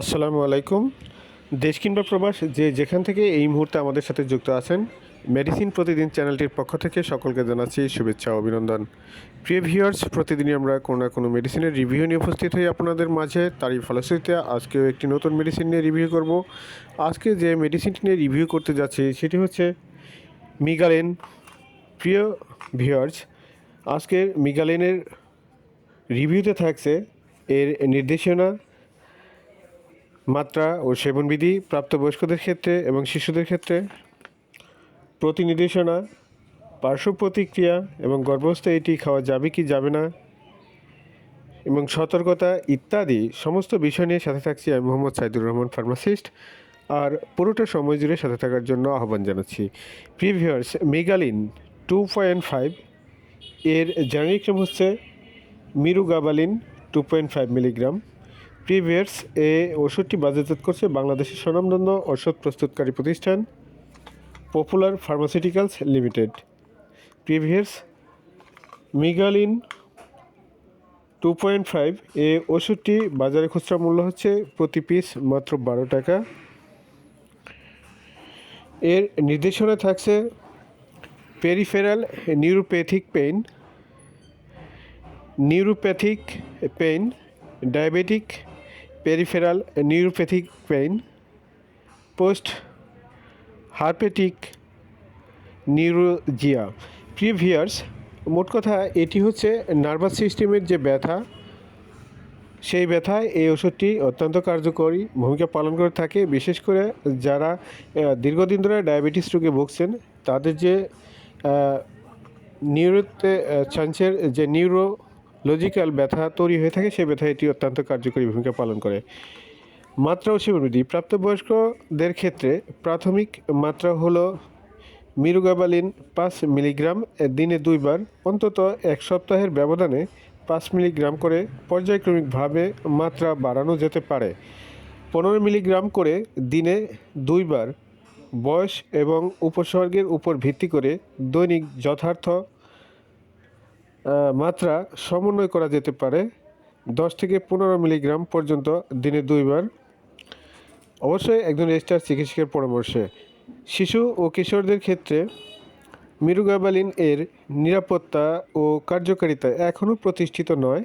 আসসালামু আলাইকুম। দেশ কিংবা প্রবাস, যে যেখান থেকে এই মুহূর্তে আমাদের সাথে যুক্ত আছেন মেডিসিন প্রতিদিন চ্যানেলটির পক্ষ থেকে সকলকে জানাচ্ছি শুভেচ্ছা অভিনন্দন। প্রিয় ভিউয়ার্স প্রতিদিনই আমরা কোনো না কোনো মেডিসিনের রিভিউ নিয়ে উপস্থিত হই আপনাদের মাঝে। তারই ফলশ্রুতিতে আজকেও একটি নতুন মেডিসিন নিয়ে রিভিউ করব। আজকে যে মেডিসিনটি নিয়ে রিভিউ করতে যাচ্ছি, সেটি হচ্ছে মিগালেন প্রিয় ভিউয়ার্স আজকের মিগালেনের রিভিউতে থাকছে এর নির্দেশনা মাত্রা ও সেবনবিধি প্রাপ্তবয়স্কদের ক্ষেত্রে এবং শিশুদের ক্ষেত্রে প্রতি নির্দেশনা পার্শ্ব প্রতিক্রিয়া এবং গর্ভস্থ এটি খাওয়া যাবে কি যাবে না, এবং সতর্কতা ইত্যাদি সমস্ত বিষয় নিয়ে সাথে থাকছি আমি মোহাম্মদ সাইদুর রহমান ফার্মাসিস্ট আর পুরোটা সময় জুড়ে সাথে থাকার জন্য আহ্বান জানাচ্ছি। প্রিভিয়ার্স মেগালিন টু পয়েন্ট ফাইভ এর জেনারিক নাম হচ্ছে mirogabalin two point five milligram. Previars এ ওষুধটি বাজারজাত করছে বাংলাদেশের স্বনামধন্য ওষুধ প্রস্তুতকারী প্রতিষ্ঠান পপুলার ফার্মাসিউটিক্যালস লিমিটেড। প্রিভিয়ার্স, মিগালিন টু পয়েন্ট ফাইভ এ ওষুধটি বাজারে খুচরা মূল্য হচ্ছে প্রতি পিস মাত্র বারো টাকা। এর নির্দেশনা থাকছে peripheral neuropathic pain neuropathic pain, diabetic peripheral neuropathic pain post herpetic neuralgia Previars মোট কথা এটি হচ্ছে নার্ভাস সিস্টেমের যে ব্যথা, সেই ব্যথায় এই ওষুধটি অত্যন্ত কার্যকরী ভূমিকা পালন করে থাকে। বিশেষ করে যারা দীর্ঘদিন ধরে ডায়াবেটিস রোগে ভুগছেন, তাদের যে নিউরোতে চান্সের যে নিউরোলজিক্যাল ব্যথা তৈরি হয়ে থাকে, সেই ব্যথা এটি অত্যন্ত কার্যকরী ভূমিকা পালন করে। মাত্রা ও সেবনবিধি প্রাপ্তবয়স্কদের ক্ষেত্রে প্রাথমিক মাত্রা হলো মিরুগাবালিন পাঁচ মিলিগ্রাম, দিনে দুইবার। অন্তত এক সপ্তাহের ব্যবধানে পাঁচ মিলিগ্রাম করে পর্যায়ক্রমিকভাবে মাত্রা বাড়ানো যেতে পারে। পনেরো মিলিগ্রাম করে দিনে দুইবার। বয়স এবং উপসর্গের উপর ভিত্তি করে দৈনিক যথার্থ মাত্রা সমন্বয় করা যেতে পারে দশ থেকে পনেরো মিলিগ্রাম পর্যন্ত দিনে দুইবার। অবশ্যই একজন রেজিস্টার চিকিৎসকের পরামর্শে। শিশু ও কিশোরদের ক্ষেত্রে মিরুগাবালিন এর নিরাপত্তা ও কার্যকারিতা এখনও প্রতিষ্ঠিত নয়।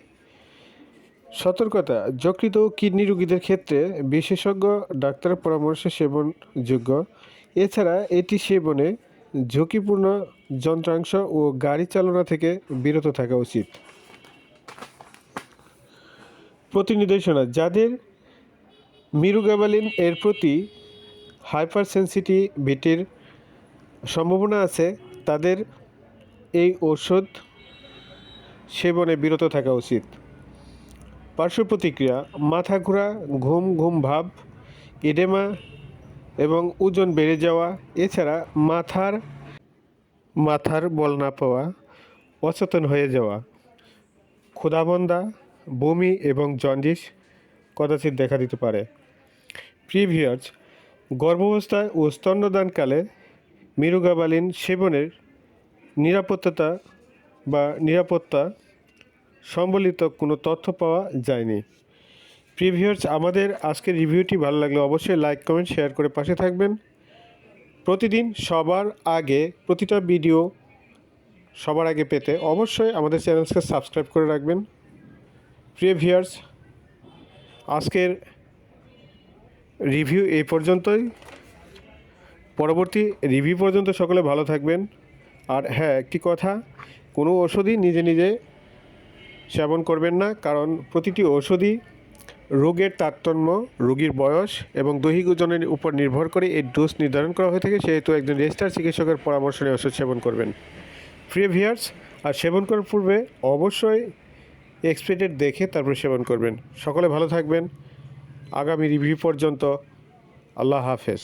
সতর্কতা যকৃত কিডনি রোগীদের ক্ষেত্রে বিশেষজ্ঞ ডাক্তারের পরামর্শে সেবনযোগ্য। এছাড়া এটি সেবনে ঝুঁকিপূর্ণ যন্ত্রাংশ ও গাড়ি চালনা থেকে বিরত থাকা উচিত। প্রতিনির্দেশনা যাদের মিরুগাবালিন এর প্রতি হাইপার সেন্সিটিভিটির সম্ভাবনা আছে, তাদের এই ঔষধ সেবনে বিরত থাকা উচিত। পার্শ্ব প্রতিক্রিয়া মাথা ঘোরা ঘুম ঘুম ভাব ইডেমা এবং ওজন বেড়ে যাওয়া, এছাড়া মাথার মাথার বল না পাওয়া, অচেতন হয়ে যাওয়া ক্ষুধাবন্দা বমি এবং জন্ডিস কদাচিৎ দেখা দিতে পারে। প্রিভিয়ার্স গর্ভাবস্থায় ও স্তন্যদানকালে মিরুগাবালিন সেবনের নিরাপত্তা বা নিরাপত্তা সম্বলিত কোনো তথ্য পাওয়া যায়নি। প্রিভিয়ার্স আমাদের আজকের রিভিউটি ভালো লাগলে অবশ্যই লাইক, কমেন্ট, শেয়ার করে পাশে থাকবেন। প্রতিদিন সবার আগে, প্রতিটা ভিডিও সবার আগে পেতে অবশ্যই আমাদের চ্যানেলকে সাবস্ক্রাইব করে রাখবেন। প্রিয় ভিউয়ার্স আজকের রিভিউ এই পর্যন্তই। পরবর্তী রিভিউ পর্যন্ত সকলে ভালো থাকবেন। আর হ্যাঁ একটি কথা, কোনো ওষুধই নিজে নিজে সেবন করবেন না, কারণ প্রতিটি ওষুধই রোগের তারতম্য, রোগীর বয়স এবং দৈহিক ওজনের উপর নির্ভর করে এই ডোজ নির্ধারণ করা হয়ে থাকে। সেহেতু একজন রেজিস্টার চিকিৎসকের পরামর্শ নিয়ে ওষুধ সেবন করবেন। ফ্রি ভিয়ার্স আর সেবন করার পূর্বে অবশ্যই এক্সপেক্টেড দেখে তারপর সেবন করবেন। সকলে ভালো থাকবেন। আগামী রিভিউ পর্যন্ত আল্লাহ হাফেজ।